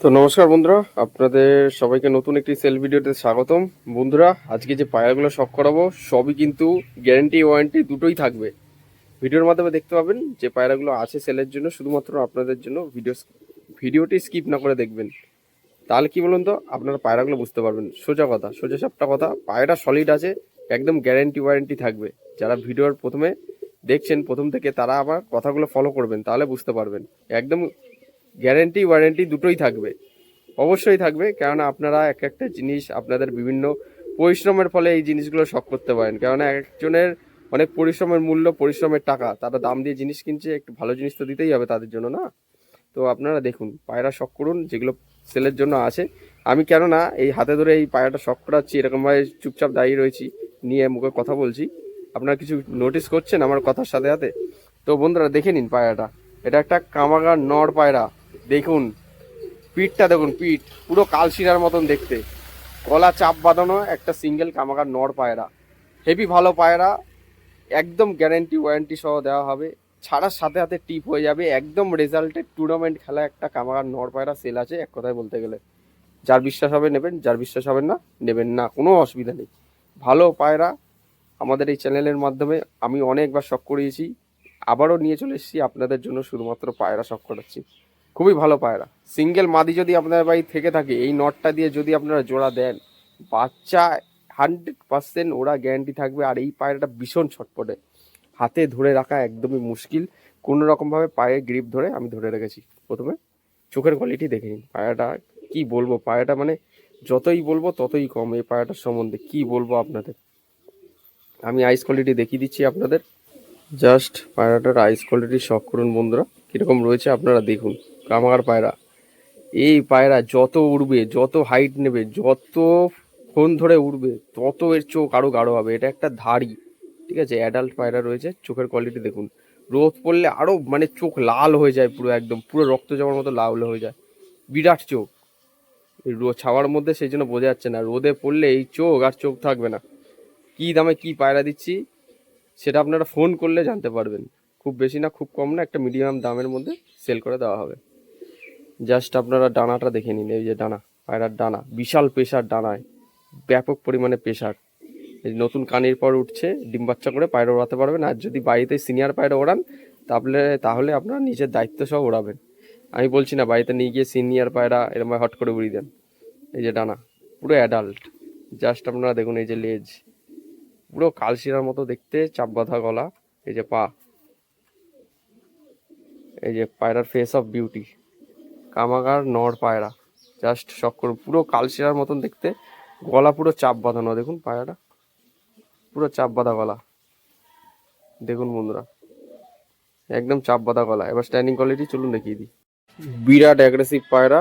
তো নমস্কার বন্ধুরা, আপনাদের সবাইকে নতুন একটি সেল ভিডিওতে স্বাগতম। বন্ধুরা, আজকে যে পায়রাগুলো শখ করাবো, সবই কিন্তু গ্যারেন্টি ওয়ারেন্টি দুটোই থাকবে। ভিডিওর মাধ্যমে দেখতে পাবেন যে পায়রাগুলো আছে সেলের জন্য, শুধুমাত্র আপনাদের জন্য ভিডিও ভিডিওটি স্কিপ না করে দেখবেন। তাহলে কি বলুন তো, আপনারা পায়রাগুলো বুঝতে পারবেন। সোজা কথা, সোজা সাপটা কথা পায়রা সলিড আছে, একদম গ্যারেন্টি ওয়ারেন্টি থাকবে। যারা ভিডিওর প্রথমে দেখছেন, প্রথম থেকে তারা আবার কথাগুলো ফলো করবেন, তাহলে বুঝতে পারবেন। একদম গ্যারেন্টি, ওয়ারেন্টি দুটোই থাকবে। অবশ্যই থাকবে, কেননা আপনারা এক একটা জিনিস আপনাদের বিভিন্ন পরিশ্রমের ফলে এই জিনিসগুলো শখ করতে পারেন। কেননা একজনের অনেক পরিশ্রমের মূল্য, পরিশ্রমের টাকা, তারা দাম দিয়ে জিনিস কিনছে, একটু ভালো জিনিস তো দিতেই হবে তাদের জন্য, না? তো আপনারা দেখুন, পায়রা শখ করুন, যেগুলো সেলের জন্য আছে। আমি কেননা এই হাতে ধরে এই পায়রাটা শখ করাচ্ছি, এরকমভাবে চুপচাপ দাঁড়িয়ে রয়েছি, নিয়ে মুখে কথা বলছি। আপনারা কিছু নোটিস করছেন আমার কথার সাথে সাথে? তো বন্ধুরা, দেখে নিন পায়রাটা। এটা একটা কামাগার নর পায়রা। দেখুন, পিঠটা দেখুন, পিঠ, পুরো কালশিরার মতন দেখতে। গলা চাপ বাঁধানো একটা সিঙ্গেল কামাগার নর পায়রা। হেভি ভালো পায়রা, একদম গ্যারেন্টি ওয়ারেন্টি সহ দেওয়া হবে। ছাড়ার সাথে সাথে টিপ হয়ে যাবে, একদম রেজাল্টেড টুর্নামেন্ট খেলা একটা কামাগার নর পায়রা সেল আছে, এক কথায় বলতে গেলে। যার বিশ্বাস হবে নেবেন, যার বিশ্বাস হবে না, নেবেন না, কোনো অসুবিধা নেই। ভালো পায়রা আমাদের এই চ্যানেলের মাধ্যমে আমি অনেকবার শখ করিয়েছি, আবারও নিয়ে চলে এসেছি, আপনাদের জন্য শুধুমাত্র পায়রা শখ করাচ্ছি। খুবই ভালো পায়রা। সিঙ্গেল মাদি যদি আপনার বাড়ি থেকে থাকে, এই নটটা দিয়ে যদি আপনারা জোড়া দেন, বাচ্চা হান্ড্রেড পার্সেন্ট ওরা গ্যারান্টি থাকবে। আর এই পায়রাটা ভীষণ ছটপটে। হাতে ধরে রাখা একদমই মুশকিল। কোনো রকমভাবে পায়ে গ্রিপ ধরে আমি ধরে রেখেছি। প্রথমে চোখের কোয়ালিটি দেখে নিন। পায়রাটা কি বলব? পায়রাটা মানে যতই বলব ততই কম এই পায়রাটার সম্বন্ধে। কি বলব আপনাদের? আমি আইস কোয়ালিটি দেখিয়ে দিচ্ছি আপনাদের। জাস্ট পায়রাটার আইস কোয়ালিটি শখ করুন বন্ধুরা। কীরকম রয়েছে আপনারা দেখুন। কামার পায়রা। এই পায়রা যত উড়বে, যত হাইট নেবে, যত ফোন ধরে উড়বে, তত এর চোখ আরও গাঢ় হবে। এটা একটা ধাড়ি, ঠিক আছে? অ্যাডাল্ট পায়রা রয়েছে, চোখের কোয়ালিটি দেখুন। রোদ পড়লে আরও মানে চোখ লাল হয়ে যায় পুরো একদম, পুরো রক্ত জমার মতো লাল হয়ে যায়। বিরাট চোখ। রো- ছাওয়ার মধ্যে সেই জন্য বোঝা যাচ্ছে না, রোদে পড়লে এই চোখ আর চোখ থাকবে না। কী দামে কী পায়রা দিচ্ছি, সেটা আপনারা ফোন করলে জানতে পারবেন। খুব বেশি না, খুব কম না, একটা মিডিয়াম দামের মধ্যে সেল করে দেওয়া হবে। জাস্ট আপনারা ডানাটা দেখে নিন, এই যে ডানা, পায়রার ডানা, বিশাল প্রেশার ডানায়, ব্যাপক পরিমাণে প্রেশার এই নতুন কানির পর উঠছে, ডিম বাচ্চা করে পায়রা ওড়াতে পারবেন আর যদি বাড়িতে সিনিয়র পায়রা ওড়ান, তাহলে তাহলে আপনারা নিজের দায়িত্ব সহ ওড়াবেন। আমি বলছি না, বাড়িতে নিয়ে গিয়ে সিনিয়র পায়রা এরকম হট করে উড়িয়ে দেন। এই যে ডানা, পুরো অ্যাডাল্ট জাস্ট আপনারা দেখুন, এই যে লেজ, পুরো কালশিরার মতো দেখতে, চাপ বাঁধা গলা, এই যে পা। এই যে পায়রার ফেস অফ বিউটি কামাগার, নর পায়রা। জাস্ট শখ করুন পুরো কালশিরার মতন দেখতে। গলা পুরো চাপ বাঁধানো, দেখুন পায়রাটা। পুরো চাপ বাঁধা গলা। দেখুন বন্ধুরা। একদম চাপ বাঁধা গলা। এবার স্ট্যান্ডিং কোয়ালিটি চলুন দেখিয়ে দিই। বিরাট অ্যাগ্রেসিভ পায়রা।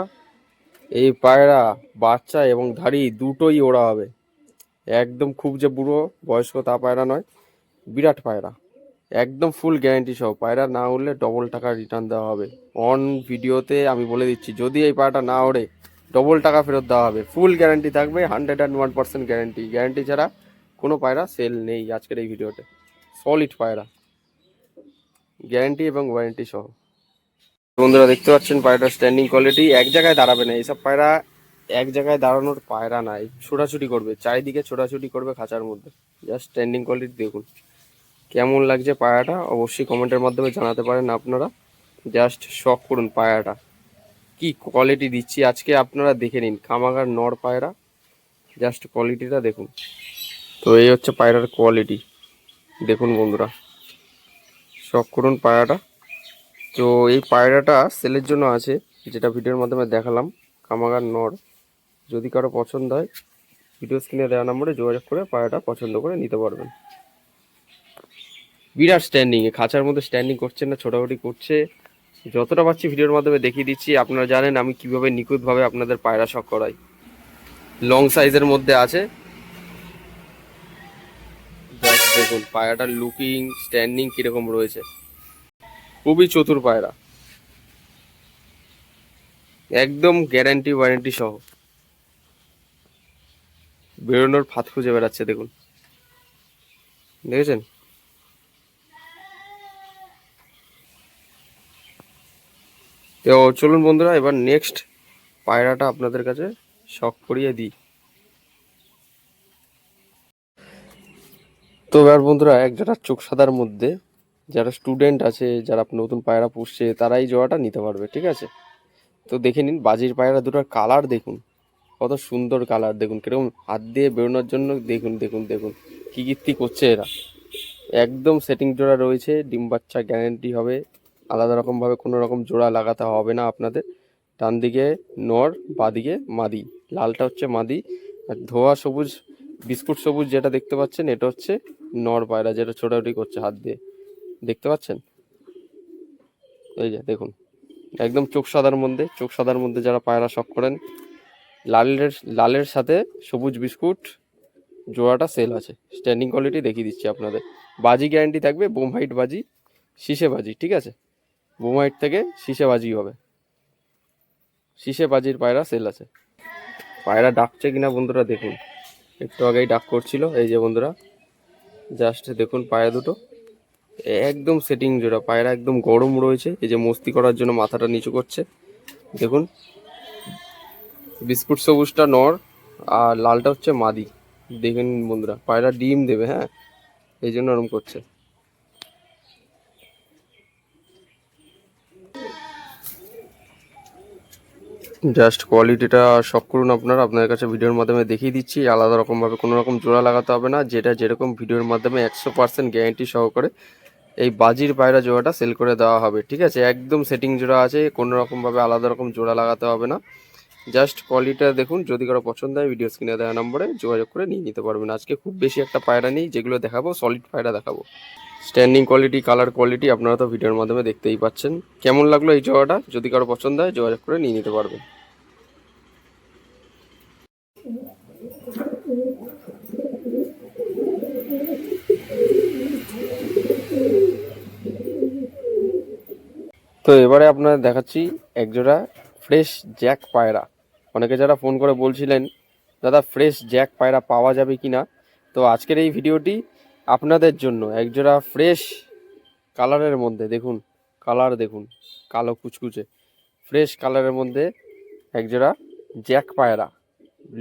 এই পায়রা, বাচ্চা এবং ধাড়ি দুটোই ওড়া হবে একদম খুব যে বুড়ো বয়স্ক তা পায়রা নয়। বিরাট পায়রা। একদম ফুল গ্যারান্টি সহ। পায়রা না উঠলে ডবল টাকা রিটার্ন দেওয়া হবে। অন ভিডিওতে আমি বলে দিচ্ছি, যদি এই পায়রাটা না ওড়ে ডবল টাকা ফেরত দেওয়া হবে। ফুল গ্যারান্টি থাকবে hundred and one percent guarantee guarantee ছাড়া কোনো পায়রা সেল নেই আজকের এই ভিডিওতে সলিড পায়রা। গ্যারান্টি এবং ওয়ারেন্টি সহ। বন্ধুরা, দেখতে পাচ্ছেন পায়রাটার স্ট্যান্ডিং কোয়ালিটি এক জায়গায় দাঁড়াবে না। এইসব পায়রা এক জায়গায় দাঁড়ানোর পায়রা নাই ছোটাছুটি করবে। চারিদিকে ছোটাছুটি করবে খাঁচার মধ্যে। জাস্ট স্ট্যান্ডিং কোয়ালিটি দেখুন। কেমন লাগছে পায়াটা অবশ্যই কমেন্টের মাধ্যমে জানাতে পারেন আপনারা। জাস্ট শখ করুন পায়াটা। কি কোয়ালিটি দিচ্ছি আজকে আপনারা দেখে নিন, কামাগার নর পায়রা। জাস্ট কোয়ালিটিটা দেখুন। তো এই হচ্ছে পায়রার কোয়ালিটি দেখুন বন্ধুরা। শখ করুন পায়রাটা তো এই পায়রাটা সেলের জন্য আছে, যেটা ভিডিওর মাধ্যমে দেখালাম, কামাগার নর। যদি কারও পছন্দ হয় ভিডিও স্ক্রিনে দেওয়া নম্বরে যোগাযোগ করে পায়রাটা পছন্দ করে নিতে পারবেন। বিরাট স্ট্যান্ডিং খাঁচার মধ্যে স্ট্যান্ডিং করছে না, ছোটাছুটি করছে। যতটা পাচ্ছি ভিডিওর মাধ্যমে দেখিয়ে দিচ্ছি, আপনারা জানেন আমি কীভাবে নিখুঁতভাবে আপনাদের পায়রা শখ করাই। লং সাইজের মধ্যে আছে। দেখুন, পায়রাটার লুকিং স্ট্যান্ডিং কীরকম রয়েছে। খুবই চতুর পায়রা। একদম গ্যারান্টি ওয়ারেন্টি সহ। বেরোনোর ফাঁদ খুঁজে বেড়াচ্ছে, দেখুন। দেখেছেন? তো চলুন বন্ধুরা, এবার নেক্সট পায়রাটা আপনাদের কাছে শখ করিয়ে দিই। তো এবার বন্ধুরা, এক জোড়া চোখ সাদার মধ্যে যারা স্টুডেন্ট আছে, যারা নতুন পায়রা পুষছে তারা এই জোড়াটা নিতে পারবে, ঠিক আছে? তো দেখে নিন, বাজির পায়রা দুটোর কালার দেখুন। কত সুন্দর কালার দেখুন কীরকম হাত দিয়ে বেরোনোর জন্য দেখুন দেখুন দেখুন, কী কীর্তি করছে এরা। একদম সেটিং জোড়া রয়েছে, ডিম বাচ্চা গ্যারেন্টি হবে। আলাদা রকমভাবে কোনো রকম জোড়া লাগাতে হবে না আপনাদের। ডান দিকে নর, বাদিকে মাদি। লালটা হচ্ছে মাদি। আর ধোয়া সবুজ, বিস্কুট সবুজ যেটা দেখতে পাচ্ছেন, এটা হচ্ছে নর পায়রা যেটা ছোটাছুটি করছে হাত দিয়ে। দেখতে পাচ্ছেন? এই যে দেখুন, একদম চোখ সাদার মধ্যে, চোখ সাদার মধ্যে যারা পায়রা শখ করেন, লালের লালের সাথে সবুজ বিস্কুট জোড়াটা সেল আছে। স্ট্যান্ডিং কোয়ালিটি দেখিয়ে দিচ্ছি আপনাদের। বাজি গ্যারান্টি থাকবে, বোম হাইট বাজি, শীষে বাজি, ঠিক আছে? বোম হাইট থেকে বাজি হবে। বাজির পায়রা সেল আছে। পায়রা ডাকছে কিনা বন্ধুরা দেখুন। একটু আগেই ডাক করছিল, এই যে বন্ধুরা জাস্ট দেখুন পায়রা দুটো। একদম সেটিং জোড়া, পায়রা একদম গরম রয়েছে। এই যে মস্তি করার জন্য মাথাটা নিচু করছে। দেখুন, বিস্কুট সবুজটা নর, আর লালটা হচ্ছে মাদি। দেখেন বন্ধুরা, পায়রা ডিম দেবে হ্যাঁ? এই জন্য ওরম করছে। জাস্ট কোয়ালিটিটা শখ করুন আপনারা। আপনার কাছে ভিডিওর মাধ্যমে দেখিয়ে দিচ্ছি। আলাদা রকমভাবে কোনো রকম জোড়া লাগাতে হবে না। যেটা যেরকম ভিডিওর মাধ্যমে একশো পার্সেন্ট গ্যারেন্টি সহকারে এই বাজির পায়রা জোড়াটা সেল করে দেওয়া হবে, ঠিক আছে? একদম সেটিং জোড়া আছে, কোনো রকমভাবে আলাদা রকম জোড়া লাগাতে হবে না। জাস্ট কোয়ালিটিটা দেখুন, যদি কারও পছন্দ হয় ভিডিও স্ক্রিনে দেওয়া নম্বরে যোগাযোগ করে নিয়ে নিতে পারবেন। আজকে খুব বেশি একটা পায়রা নেই, যেগুলো দেখাবো সলিড পায়রা দেখাবো। স্ট্যান্ডিং কোয়ালিটি কালার কোয়ালিটি আপনারা তো ভিডিওর মাধ্যমে দেখতেই পাচ্ছেন। কেমন লাগল এই জোড়াটা? যদি কারও পছন্দ হয়, যোগাযোগ করে নিয়ে নিতে পারবেন। তো এবারে আপনাদের দেখাচ্ছি একজোড়া ফ্রেশ জ্যাক পায়রা। অনেকে যারা ফোন করে বলছিলেন, দাদা, ফ্রেশ জ্যাক পায়রা পাওয়া যাবে কি না তো আজকের এই ভিডিওটি আপনাদের জন্য একজোড়া ফ্রেশ কালারের মধ্যে, দেখুন, কালার দেখুন, কালো কুচকুচে। ফ্রেশ কালারের মধ্যে একজোড়া জ্যাক পায়রা,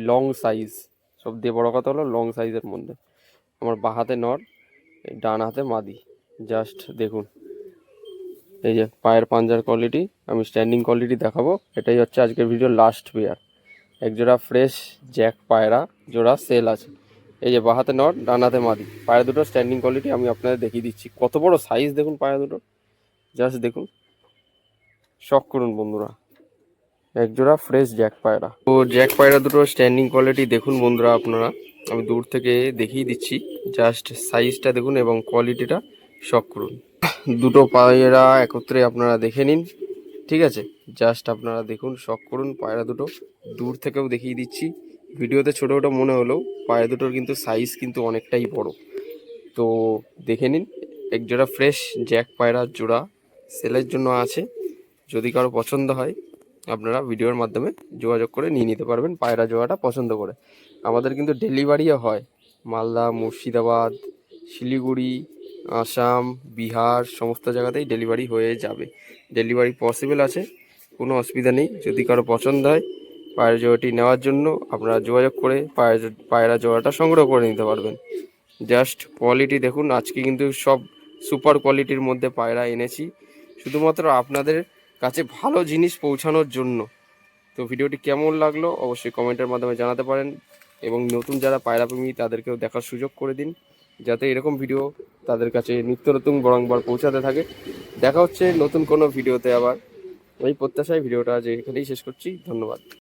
লং সাইজ সব দিয়ে বড় কথা হলো লং সাইজের মধ্যে। আমার বাঁ হাতে নর, ডান হাতে মাদি, জাস্ট দেখুন। এই যে পায়ের পাঞ্জার কোয়ালিটি আমি স্ট্যান্ডিং কোয়ালিটি দেখাবো। এটাই হচ্ছে আজকের ভিডিওর লাস্ট পেয়ার এক জোড়া ফ্রেশ জ্যাক পায়রা, জোড়া সেল আছে। এই যে বাহাতে নট ডানাতে মাদি। পায়রা দুটো স্ট্যান্ডিং কোয়ালিটি আমি আপনাদের দেখিয়ে দিচ্ছি। কত বড় সাইজ দেখুন পায়রা দুটো। জাস্ট দেখুন। শখ করুন বন্ধুরা। এক জোড়া ফ্রেশ জ্যাক পায়রা। তো জ্যাক পায়রা দুটো স্ট্যান্ডিং কোয়ালিটি দেখুন বন্ধুরা আপনারা। আমি দূর থেকে দেখিয়ে দিচ্ছি। জাস্ট সাইজটা দেখুন এবং কোয়ালিটিটা শখ করুন। দুটো পায়রা একত্রে আপনারা দেখে নিন, ঠিক আছে? জাস্ট আপনারা দেখুন, শখ করুন, পায়রা দুটো দূর থেকেও দেখিয়ে দিচ্ছি। ভিডিওতে ছোটো ছোটো মনে হলেও পায়রা দুটোর কিন্তু সাইজ কিন্তু অনেকটাই বড়। তো দেখে নিন, এক জোড়া ফ্রেশ জ্যাক পায়রা জোড়া সেলের জন্য আছে। যদি কারও পছন্দ হয়, আপনারা ভিডিওর মাধ্যমে যোগাযোগ করে নিয়ে নিতে পারবেন পায়রা জোড়াটা পছন্দ করে। আমাদের কিন্তু ডেলিভারিও হয়। মালদা, মুর্শিদাবাদ, শিলিগুড়ি আসাম, বিহার, সমস্ত জায়গাতেই ডেলিভারি হয়ে যাবে। ডেলিভারি পসিবল আছে, কোনো অসুবিধা নেই। যদি কারও পছন্দ হয়, পায়রা জোড়াটি নেওয়ার জন্য আপনারা যোগাযোগ করে পায়রা পায়রা জোড়াটা সংগ্রহ করে নিতে পারবেন। জাস্ট কোয়ালিটি দেখুন, আজকে কিন্তু সব সুপার কোয়ালিটির মধ্যে পায়রা এনেছি। শুধুমাত্র আপনাদের কাছে ভালো জিনিস পৌঁছানোর জন্য। তো ভিডিওটি কেমন লাগল, অবশ্যই কমেন্টের মাধ্যমে জানাতে পারেন এবং নতুন যারা পায়রা প্রেমী, তাদেরকেও দেখার সুযোগ করে দিন। যাতে এরকম ভিডিও তাদের কাছে নিত্য নতুন বরংবার পৌঁছাতে থাকে। দেখা হচ্ছে নতুন কোনো ভিডিওতে আবার। ওই প্রত্যাশায় ভিডিওটা আজ এখানেই শেষ করছি। ধন্যবাদ।